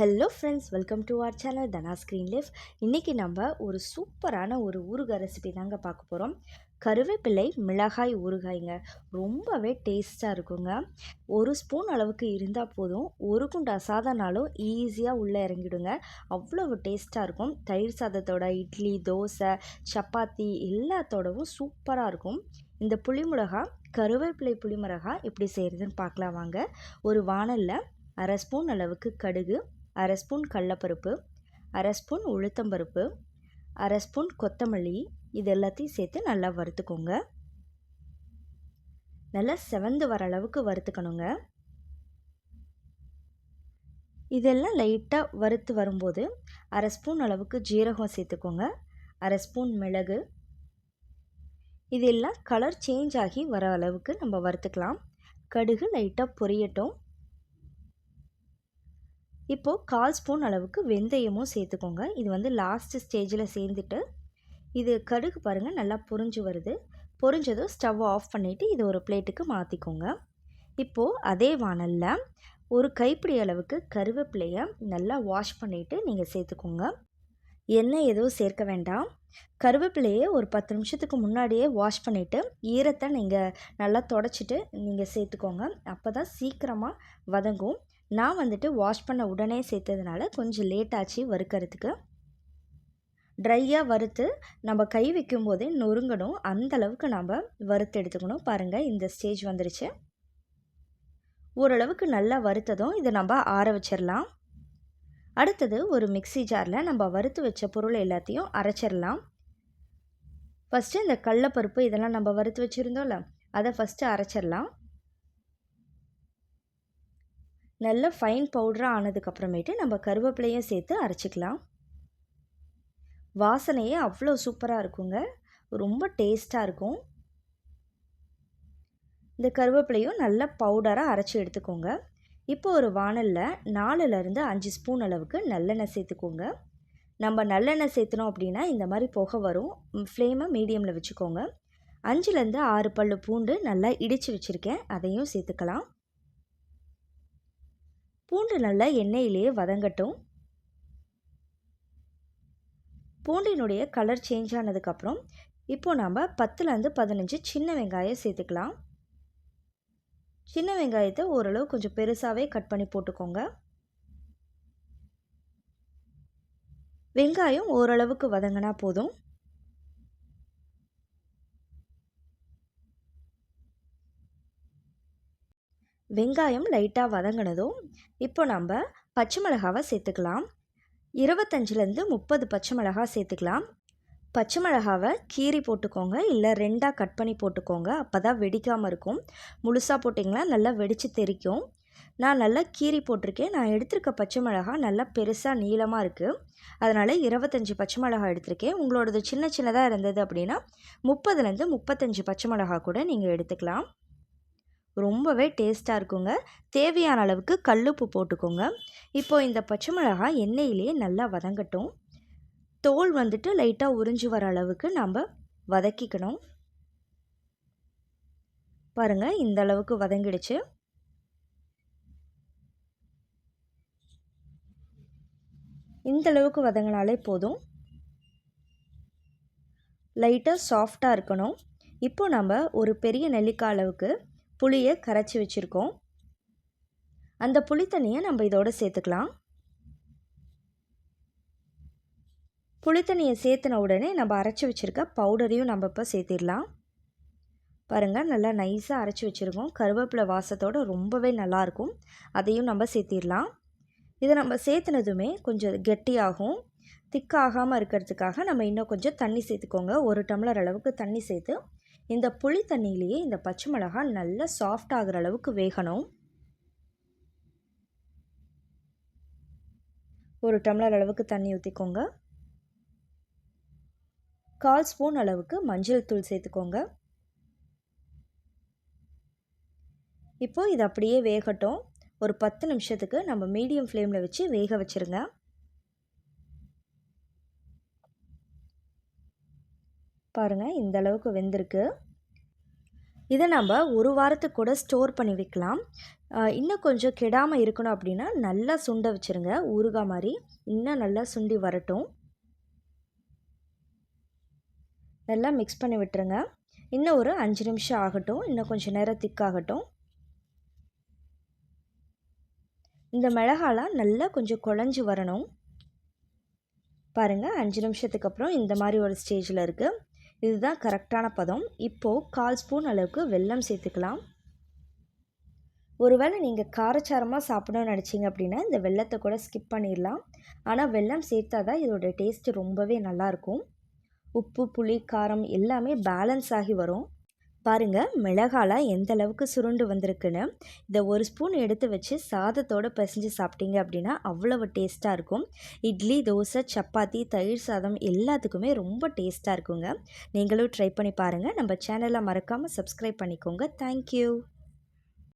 Hello friends welcome to our channel Dhana screen life இன்றைக்கி நம்ம ஒரு சூப்பரான ஒரு ஊறுகாய் ரெசிபி தாங்க பார்க்க போகிறோம் கருவேப்பிலை மிளகாய் ஊறுகாய்ங்க. ரொம்பவே டேஸ்ட்டாக இருக்குங்க. ஒரு ஸ்பூன் அளவுக்கு இருந்தால் போதும். ஒரு குண்டா சாதம்னாலும் ஈஸியாக உள்ளே இறங்கிடுங்க. அவ்வளவு டேஸ்ட்டாக இருக்கும். தயிர் சாதத்தோட இட்லி தோசை சப்பாத்தி எல்லாத்தோடவும் சூப்பராக இருக்கும். இந்த புளிமிளகா கருவேப்பிலை புளிமிளகா எப்படி செய்கிறதுன்னு பார்க்கலாம் வாங்க. ஒரு வானலில் அரை ஸ்பூன் அளவுக்கு கடுகு அரை ஸ்பூன் கடலப்பருப்பு அரை ஸ்பூன் உளுத்தம்பருப்பு அரை ஸ்பூன் கொத்தமல்லி இது எல்லாத்தையும் சேர்த்து நல்லா வறுத்துக்கோங்க. நல்லா செவந்து வர அளவுக்கு வறுத்துக்கணுங்க. இதெல்லாம் லைட்டாக வறுத்து வரும்போது அரை ஸ்பூன் அளவுக்கு ஜீரகம் சேர்த்துக்கோங்க. அரை ஸ்பூன் மிளகு. இதெல்லாம் கலர் சேஞ்ச் ஆகி வர அளவுக்கு நம்ம வறுத்துக்கலாம். கடுகு லைட்டாக பொரியட்டும். இப்போது கால் ஸ்பூன் அளவுக்கு வெந்தயமும் சேர்த்துக்கோங்க. இது வந்து லாஸ்ட் ஸ்டேஜில் சேர்ந்துட்டு இது கடுகு பாருங்கள் நல்லா பொறிஞ்சு வருது. பொறிஞ்சதும் ஸ்டவ் ஆஃப் பண்ணிவிட்டு இது ஒரு பிளேட்டுக்கு மாற்றிக்கோங்க இப்போது அதே வானலில் ஒரு கைப்பிடி அளவுக்கு கருவேப்பிலையை நல்லா வாஷ் பண்ணிவிட்டு நீங்கள் சேர்த்துக்கோங்க. எண்ணெய் எதுவும் சேர்க்க வேண்டாம். கருவேப்பிலையை ஒரு பத்து நிமிஷத்துக்கு முன்னாடியே வாஷ் பண்ணிவிட்டு ஈரத்தை நீங்கள் நல்லா தொடச்சிட்டு நீங்கள் சேர்த்துக்கோங்க. அப்போ தான் சீக்கிரமாக வதங்கும். நான் வந்துட்டு வாஷ் பண்ண உடனே சேர்த்ததுனால கொஞ்சம் லேட் ஆச்சு வறுக்கிறதுக்கு. ட்ரையாக வறுத்து நம்ம கை வைக்கும் போதே நொறுங்கணும். அந்த அளவுக்கு நம்ம வறுத்து எடுத்துக்கணும். பாருங்கள் இந்த ஸ்டேஜ் வந்துருச்சு. ஓரளவுக்கு நல்லா வறுத்ததும் இதை நம்ம ஆற வச்சிடலாம் அடுத்தது ஒரு மிக்சி ஜாரில் நம்ம வறுத்து வச்ச பொருள் எல்லாத்தையும் அரைச்சிடலாம் ஃபஸ்ட்டு இந்த கடலப்பருப்பு இதெல்லாம் நம்ம வறுத்து வச்சுருந்தோம்ல அதை ஃபஸ்ட்டு அரைச்சிடலாம் நல்ல ஃபைன் பவுடராக ஆனதுக்கப்புறமேட்டு நம்ம கருவேப்பிலையும் சேர்த்து அரைச்சிக்கலாம். வாசனையே அவ்வளோ சூப்பராக இருக்குங்க. ரொம்ப டேஸ்ட்டாக இருக்கும். இந்த கருவேப்பிலையும் நல்ல பவுடராக அரைச்சி எடுத்துக்கோங்க. இப்போ ஒரு வானலில் நாலுலேருந்து அஞ்சு ஸ்பூன் அளவுக்கு நல்லெண்ணெய் சேர்த்துக்கோங்க. நம்ம நல்லெண்ணெய் சேர்த்துனோம் அப்படின்னா இந்த மாதிரி புகை வரும். ஃப்ளேமை மீடியமில் வச்சுக்கோங்க. அஞ்சுலேருந்து ஆறு பல்லு பூண்டு நல்லா இடித்து வச்சுருக்கேன். அதையும் சேர்த்துக்கலாம். பூண்டு நல்லா எண்ணெயிலேயே வதங்கட்டும். பூண்டினுடைய கலர் சேஞ்ச் ஆனதுக்கப்புறம் இப்போ நம்ம பத்துலேருந்து பதினஞ்சு சின்ன வெங்காயம் சேர்த்துக்கலாம். சின்ன வெங்காயத்தை ஓரளவு கொஞ்சம் பெருசாகவே கட் பண்ணி போட்டுக்கோங்க. வெங்காயம் ஓரளவுக்கு வதங்கினா போதும். வெங்காயம் லைட்டாக வதங்கினதும் இப்போ நம்ம பச்சை மிளகாவை சேர்த்துக்கலாம். இருபத்தஞ்சிலேருந்து முப்பது பச்சை மிளகா சேர்த்துக்கலாம். பச்சை மிளகாவை கீரி போட்டுக்கோங்க இல்லை ரெண்டாக கட் பண்ணி போட்டுக்கோங்க. அப்போ தான் வெடிக்காமல் இருக்கும். முழுசாக போட்டிங்கன்னா நல்லா வெடித்து தெரிக்கும். நான் நல்லா கீரி போட்டிருக்கேன். நான் எடுத்திருக்க பச்சை மிளகா நல்லா பெருசாக நீளமாக இருக்குது அதனால் இருபத்தஞ்சி பச்சை மிளகா எடுத்திருக்கேன். உங்களோடது சின்ன சின்னதாக இருந்தது அப்படின்னா முப்பதுலேருந்து முப்பத்தஞ்சு பச்சை மிளகா கூட நீங்கள் எடுத்துக்கலாம். ரொம்பவே டேஸ்ட்டாக இருக்குங்க. தேவையான அளவுக்கு கல்லுப்பு போட்டுக்கோங்க. இப்போது இந்த பச்சை மிளகாய் எண்ணெயிலேயே நல்லா வதங்கட்டும். தோல் வந்துட்டு லைட்டாக உறிஞ்சி வர அளவுக்கு நம்ம வதக்கிக்கணும். பாருங்கள் இந்த அளவுக்கு வதங்கிடுச்சு. இந்த அளவுக்கு வதங்கினாலே போதும். லைட்டாக சாஃப்டாக இருக்கணும். இப்போ நம்ம ஒரு பெரிய நெல்லிக்காய் அளவுக்கு புளியை கரைச்சி வச்சுருக்கோம். அந்த புளி தண்ணியை நம்ம இதோடு சேர்த்துக்கலாம். புளி தண்ணியை சேர்த்துன உடனே நம்ம அரைச்சி வச்சுருக்க பவுடரையும் நம்ம இப்போ சேர்த்திடலாம். பாருங்கள் நல்லா நைஸாக அரைச்சி வச்சுருக்கோம். கருவேப்பிலை வாசத்தோடு ரொம்பவே நல்லாயிருக்கும் அதையும் நம்ம சேர்த்திடலாம். இதை நம்ம சேர்த்துனதுமே கொஞ்சம் கெட்டியாகும். திக்காகாமல் இருக்கிறதுக்காக நம்ம இன்னும் கொஞ்சம் தண்ணி சேர்த்துக்கோங்க. ஒரு டம்ளர் அளவுக்கு தண்ணி சேர்த்து இந்த புளி தண்ணியிலேயே இந்த பச்சை மிளகாய் நல்லா சாஃப்ட் ஆகிற அளவுக்கு வேகணும். ஒரு டம்ளர் அளவுக்கு தண்ணி ஊற்றிக்கோங்க கால் ஸ்பூன் அளவுக்கு மஞ்சள் தூள் சேர்த்துக்கோங்க. இப்போது இது அப்படியே வேகட்டும். ஒரு பத்து நிமிஷத்துக்கு நம்ம மீடியம் ஃப்ளேமில் வச்சு வேக வச்சுருங்க. பாருங்கள் இந்த அளவுக்கு வெந்திருக்கு. இதை நம்ம ஒரு வாரத்துக்கு கூட ஸ்டோர் பண்ணி வைக்கலாம். இன்னும் கொஞ்சம் கெடாமல் இருக்கணும் அப்படின்னா நல்லா சுண்ட வச்சுருங்க. ஊறுகாய் மாதிரி இன்னும் நல்லா சுண்டி வரட்டும். நல்லா மிக்ஸ் பண்ணி விட்டுருங்க. இன்னும் ஒரு அஞ்சு நிமிஷம் ஆகட்டும். இன்னும் கொஞ்சம் நேரம் திக்காகட்டும். இந்த மிளகாலாம் நல்லா கொஞ்சம் குழஞ்சி வரணும். பாருங்கள் அஞ்சு நிமிஷத்துக்கு அப்புறம் இந்த மாதிரி ஒரு ஸ்டேஜில் இருக்குது இதுதான் கரெக்டான பதம். இப்போது கால் ஸ்பூன் அளவுக்கு வெல்லம் சேர்த்துக்கலாம். ஒருவேளை நீங்கள் காரச்சாரமாக சாப்பிடணும்னு நினச்சிங்க அப்படின்னா இந்த வெள்ளத்தை கூட ஸ்கிப் பண்ணிடலாம். ஆனால் வெல்லம் சேர்த்தா தான் இதோட டேஸ்ட்டு ரொம்பவே நல்லாயிருக்கும் உப்பு புளி காரம் எல்லாமே பேலன்ஸ் ஆகி வரும். பாருங்கள் மிளகாலாம் எந்த அளவுக்கு சுருண்டு வந்திருக்குன்னு. இதை ஒரு ஸ்பூன் எடுத்து வச்சு சாதத்தோடு பிசைஞ்சு சாப்பிட்டீங்க அப்படின்னா அவ்வளவு டேஸ்ட்டாக இருக்கும். இட்லி தோசை சப்பாத்தி தயிர் சாதம் எல்லாத்துக்குமே ரொம்ப டேஸ்ட்டாக இருக்குங்க. நீங்களும் ட்ரை பண்ணி பாருங்கள் நம்ம சேனலை மறக்காமல் சப்ஸ்கிரைப் பண்ணிக்கோங்க. தேங்க்யூ.